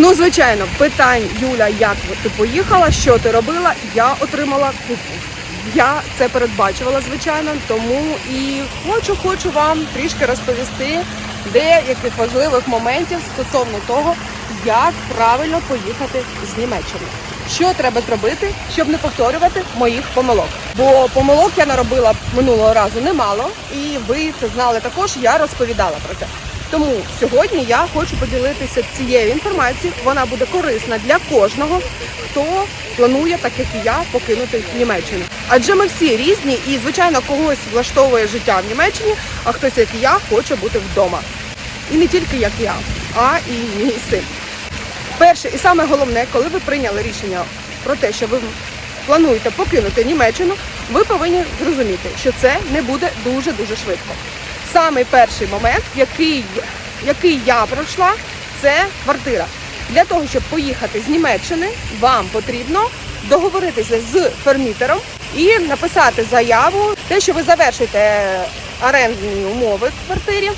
Ну, звичайно, питань Юля, як ти поїхала, що ти робила, я отримала купу. Я це передбачувала, звичайно, тому і хочу, хочу вам трішки розповісти деяких важливих моментів стосовно того, як правильно поїхати з Німеччини. Що треба зробити, щоб не повторювати моїх помилок? Бо помилок я наробила минулого разу немало, і ви це знали також. Я розповідала про це. Тому сьогодні я хочу поділитися цією інформацією. Вона буде корисна для кожного, хто планує, так як і я, покинути Німеччину. Адже ми всі різні, і звичайно когось влаштовує життя в Німеччині, а хтось, як і я, хоче бути вдома. І не тільки як я, а і мій син. Перше і саме головне, коли ви прийняли рішення про те, що ви плануєте покинути Німеччину, ви повинні зрозуміти, що це не буде дуже дуже швидко. Самий перший момент, який, який я пройшла, це квартира. Для того, щоб поїхати з Німеччини, вам потрібно договоритися з фермітером і написати заяву, те, що ви завершуєте орендні умови в квартирі.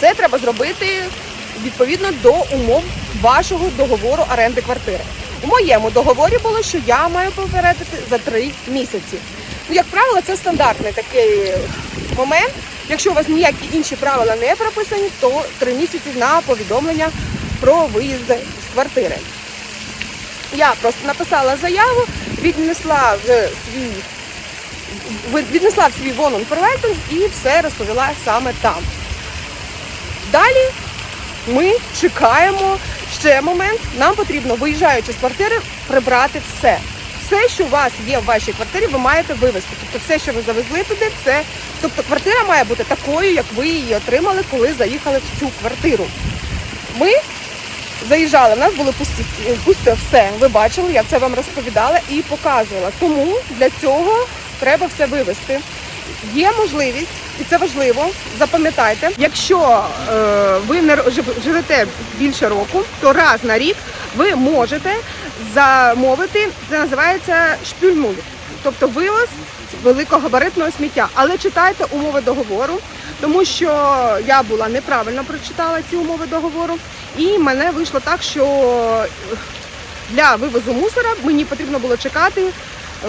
Це треба зробити відповідно до умов вашого договору оренди квартири. У моєму договорі було, що я маю попередити за три місяці. Ну, як правило, це стандартний такий момент. Якщо у вас ніякі інші правила не прописані, то три місяці на повідомлення про виїзд з квартири. Я просто написала заяву, віднесла в свій віднесла в свій вонон проведен і все розповіла саме там. Далі ми чекаємо ще момент. Нам потрібно, виїжджаючи з квартири, прибрати все. Все, що у вас є в вашій квартирі, ви маєте вивезти. Тобто все, що ви завезли туди, це. Тобто квартира має бути такою, як ви її отримали, коли заїхали в цю квартиру. Ми заїжджали, в нас було пусті, пусте все. Ви бачили, я це вам розповідала і показувала. Тому для цього треба все вивезти. Є можливість, і це важливо, запам'ятайте, якщо е, ви не жив- живете більше року, то раз на рік ви можете замовити, це називається шпюльмуль, тобто вивоз великогабаритного сміття. Але читайте умови договору, тому що я була неправильно прочитала ці умови договору, і мене вийшло так, що для вивозу мусора мені потрібно було чекати. е,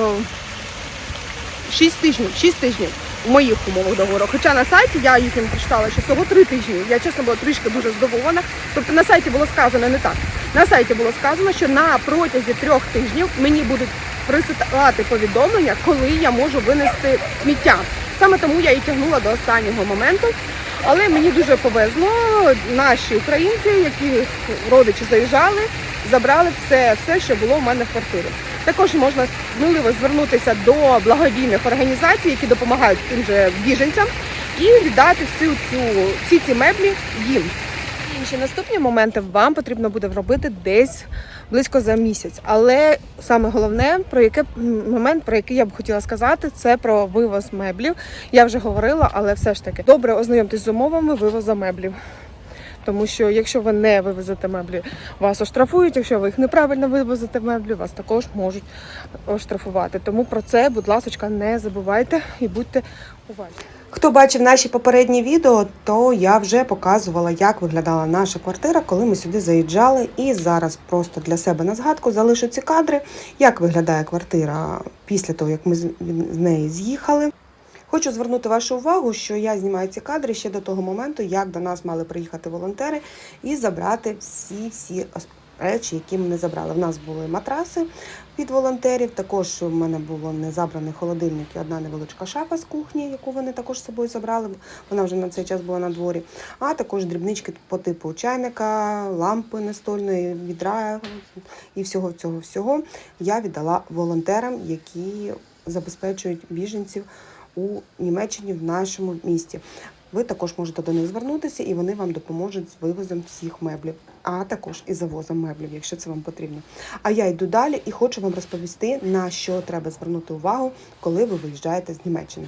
6 тижнів, 6 тижнів в моїх умовах договору. Хоча на сайті я їхнім прочитала, що всього 3 тижні. Я чесно була трішки дуже здивована. Тобто на сайті було сказано не так. На сайті було сказано, що на протязі трьох тижнів мені будуть присилати повідомлення, коли я можу винести сміття. Саме тому я і тягнула до останнього моменту. Але мені дуже повезло. Наші українці, які родичі заїжджали, забрали все, все, що було в мене в квартирі. Також можна сміливо звернутися до благодійних організацій, які допомагають тим же біженцям, і віддати всю цю всі ці меблі їм. Інші наступні моменти вам потрібно буде робити десь близько за місяць. Але саме головне, про яке момент, про який я б хотіла сказати, це про вивоз меблів. Я вже говорила, але все ж таки добре ознайомтесь з умовами вивозу меблів. Тому що якщо ви не вивезете меблі, вас оштрафують. Якщо ви їх неправильно вивезете меблі, вас також можуть оштрафувати. Тому про це, будь ласка, не забувайте і будьте уважні. Хто бачив наші попередні відео, то я вже показувала, як виглядала наша квартира, коли ми сюди заїжджали. І зараз просто для себе на згадку залишу ці кадри, як виглядає квартира після того, як ми з неї з'їхали. Хочу звернути вашу увагу, що я знімаю ці кадри ще до того моменту, як до нас мали приїхати волонтери і забрати всі всі речі, які ми не забрали. В нас були матраси від волонтерів. Також у мене було не забраний холодильник і одна невеличка шафа з кухні, яку вони також з собою забрали. Вона вже на цей час була на дворі. А також дрібнички по типу чайника, лампи настольної, відра і всього цього всього я віддала волонтерам, які забезпечують біженців у Німеччині в нашому місті. Ви також можете до них звернутися, і вони вам допоможуть з вивозом всіх меблів, а також і завозом меблів, якщо це вам потрібно. А я йду далі і хочу вам розповісти, на що треба звернути увагу, коли ви виїжджаєте з Німеччини.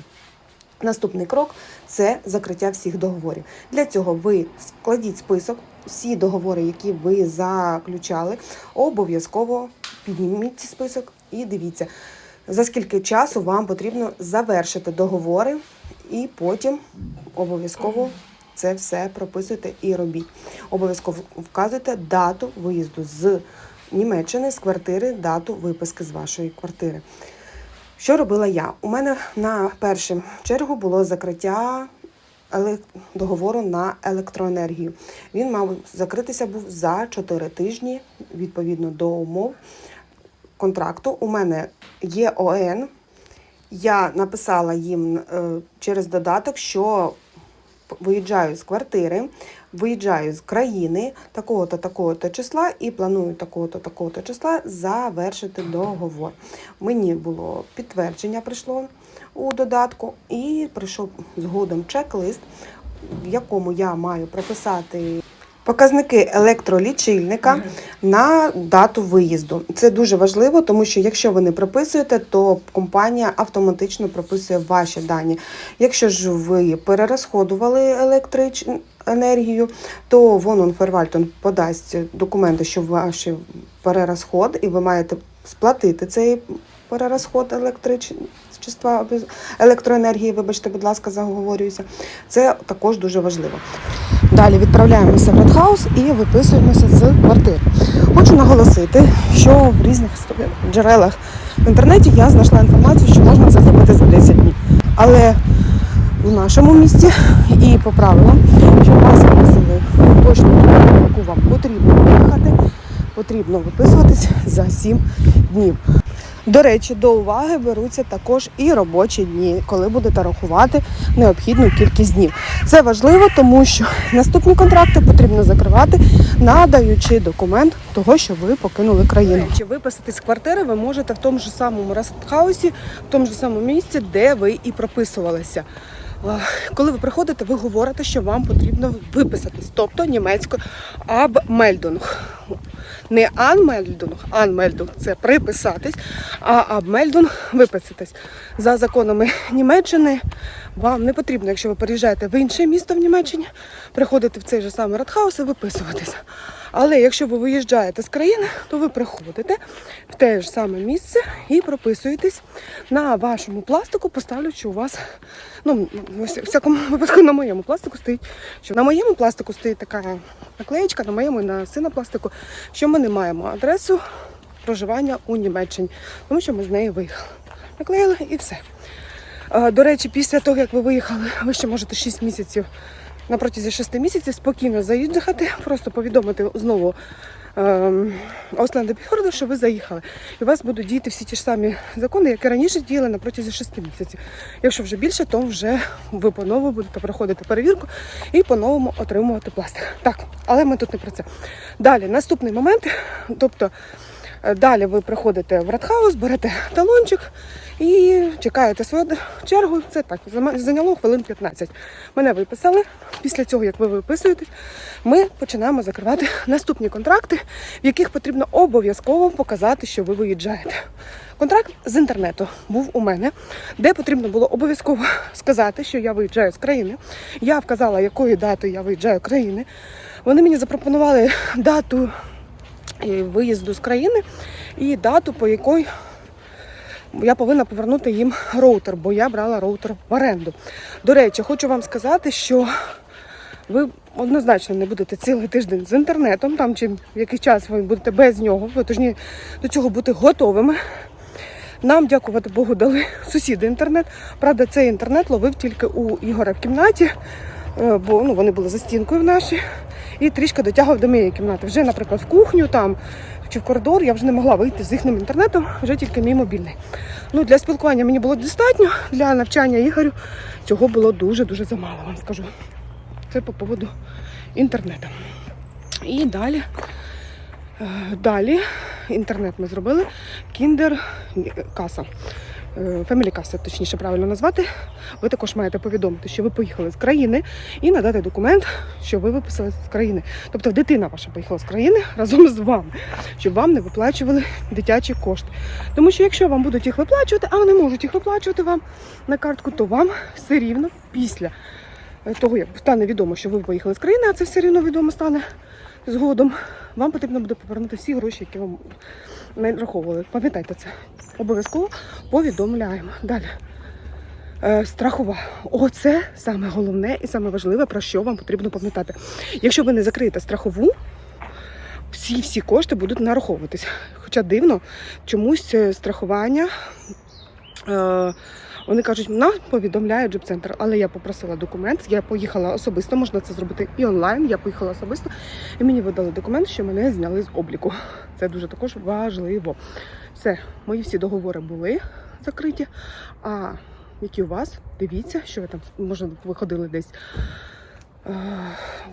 Наступний крок це закриття всіх договорів. Для цього ви складіть список, всі договори, які ви заключали, обов'язково підніміть цей список і дивіться, за скільки часу вам потрібно завершити договори, і потім обов'язково це все прописуйте і робіть. Обов'язково вказуйте дату виїзду з Німеччини, з квартири, дату виписки з вашої квартири. Що робила я? У мене на першу чергу було закриття договору на електроенергію. Він мав закритися був за 4 тижні відповідно до умов контракту. У мене є ОН. Я написала їм е, через додаток, що виїжджаю з квартири, виїжджаю з країни такого-то, такого-то числа і планую такого-то, такого-то числа завершити договор. Мені було підтвердження, прийшло у додатку, і прийшов згодом чек-лист, в якому я маю прописати. Показники електролічильника на дату виїзду. Це дуже важливо, тому що якщо ви не прописуєте, то компанія автоматично прописує ваші дані. Якщо ж ви перерозходували електричну енергію, то Вонон Фервальтон подасть документи, що ваш перерозход, і ви маєте сплатити цей перерозход електричества електроенергії. Вибачте, будь ласка, заговорююся. Це також дуже важливо. Далі відправляємося в Редхаус і виписуємося з квартир. Хочу наголосити, що в різних джерелах в інтернеті я знайшла інформацію, що можна це зробити за 10 днів. Але у нашому місті і по правилам, щоб вас виписали точно яку вам потрібно виїхати, потрібно виписуватись за 7 днів. До речі, до уваги беруться також і робочі дні, коли будете рахувати необхідну кількість днів. Це важливо, тому що наступні контракти потрібно закривати, надаючи документ того, що ви покинули країну. Чи виписатись з квартири ви можете в тому ж самому рестхаусі, в тому ж самому місці, де ви і прописувалися. Коли ви приходите, ви говорите, що вам потрібно виписатись, тобто німецькою абмельдунг. Не анмельдунг, анмельдунг це приписатись, а абмельдунг виписатись. За законами Німеччини вам не потрібно, якщо ви переїжджаєте в інше місто в Німеччині, приходити в цей же самий радхаус і виписуватися. Але якщо ви виїжджаєте з країни, то ви приходите в те ж саме місце і прописуєтесь на вашому пластику, поставлячи у вас, ну, в всякому випадку на моєму пластику стоїть, що на моєму пластику стоїть така наклеєчка, на моєму і на сина пластику, що ми не маємо адресу проживання у Німеччині, тому що ми з неї виїхали. Наклеїли і все. Е, До речі, після того, як ви виїхали, ви ще можете 6 місяців на протязі 6 місяців спокійно заїжджати, просто повідомити знову Осленда Біхорду, що ви заїхали. І у вас будуть діяти всі ті ж самі закони, які раніше діяли на протязі 6 місяців. Якщо вже більше, то вже ви по-новому будете проходити перевірку і по-новому отримувати пластик. Так, але ми тут не про це. Далі, наступний момент, тобто. Е, Далі ви приходите в Радхаус, берете талончик і чекаєте свою чергу. Це так зайняло хвилин 15. Мене виписали. Після цього, як ви виписуєтесь, ми починаємо закривати наступні контракти, в яких потрібно обов'язково показати, що ви виїжджаєте. Контракт з інтернету був у мене, де потрібно було обов'язково сказати, що я виїжджаю з країни. Я вказала, якою датою я виїжджаю країни. Вони мені запропонували дату виїзду з країни і дату, по якій я повинна повернути їм роутер, бо я брала роутер в оренду. До речі, хочу вам сказати, що ви однозначно не будете цілий тиждень з інтернетом, там чи в який час ви будете без нього, ви повинні до цього бути готовими. Нам, дякувати Богу, дали сусіди інтернет. Правда, цей інтернет ловив тільки у Ігора в кімнаті, бо ну, вони були за стінкою в нашій, і трішки дотягував до моєї кімнати. Вже, наприклад, в кухню там чи в коридор я вже не могла вийти з їхнім інтернетом, вже тільки мій мобільний. Ну, для спілкування мені було достатньо, для навчання Ігорю цього було дуже-дуже замало, вам скажу. Це по поводу інтернету. І далі, е, далі інтернет ми зробили. Кіндер каса. Фемілі каса, точніше правильно назвати. Ви також маєте повідомити, що ви поїхали з країни і надати документ, що ви виписали з країни. Тобто дитина ваша поїхала з країни разом з вами, щоб вам не виплачували дитячі кошти. Тому що якщо вам будуть їх виплачувати, а вони можуть їх виплачувати вам на картку, то вам все рівно після того, як стане відомо, що ви поїхали з країни, а це все рівно відомо стане згодом, вам потрібно буде повернути всі гроші, які вам нараховували. Пам'ятайте це. Обов'язково повідомляємо. Далі. Е, страхова. Оце саме головне і саме важливе, про що вам потрібно пам'ятати. Якщо ви не закриєте страхову, всі всі кошти будуть нараховуватись. Хоча дивно, чомусь е, страхування. Е, вони кажуть, нам повідомляє джоб-центр, але я попросила документ. Я поїхала особисто, можна це зробити і онлайн. Я поїхала особисто, і мені видали документ, що мене зняли з обліку. Це дуже також важливо. Все, мої всі договори були закриті. А які у вас? Дивіться, що ви там може ви ходили десь е,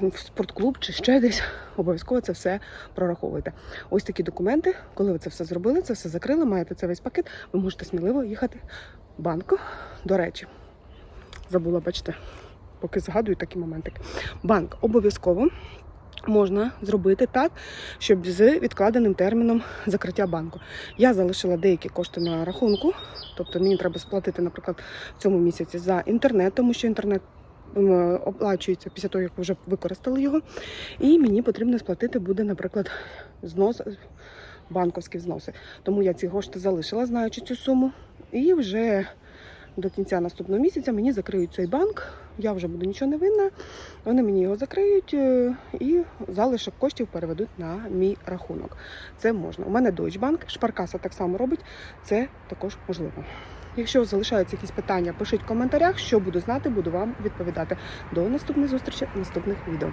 в спортклуб чи ще десь. Обов'язково це все прораховуйте. Ось такі документи. Коли ви це все зробили, це все закрили, маєте це весь пакет, ви можете сміливо їхати в банк. До речі, забула, бачите, поки згадую такі моменти. Банк обов'язково можна зробити так, щоб з відкладеним терміном закриття банку. Я залишила деякі кошти на рахунку, тобто мені треба сплатити, наприклад, в цьому місяці за інтернет, тому що інтернет оплачується після того, як ви вже використали його. І мені потрібно сплатити буде, наприклад, знос, банковські взноси. Тому я ці кошти залишила, знаючи цю суму. І вже до кінця наступного місяця мені закриють цей банк. Я вже буду нічого не винна. Вони мені його закриють е, і залишок коштів переведуть на мій рахунок. Це можна. У мене Deutsche Bank, Шпаркаса так само робить. Це також можливо. Якщо залишаються якісь питання, пишіть в коментарях. Що буду знати, буду вам відповідати. До наступної зустрічі наступних відео.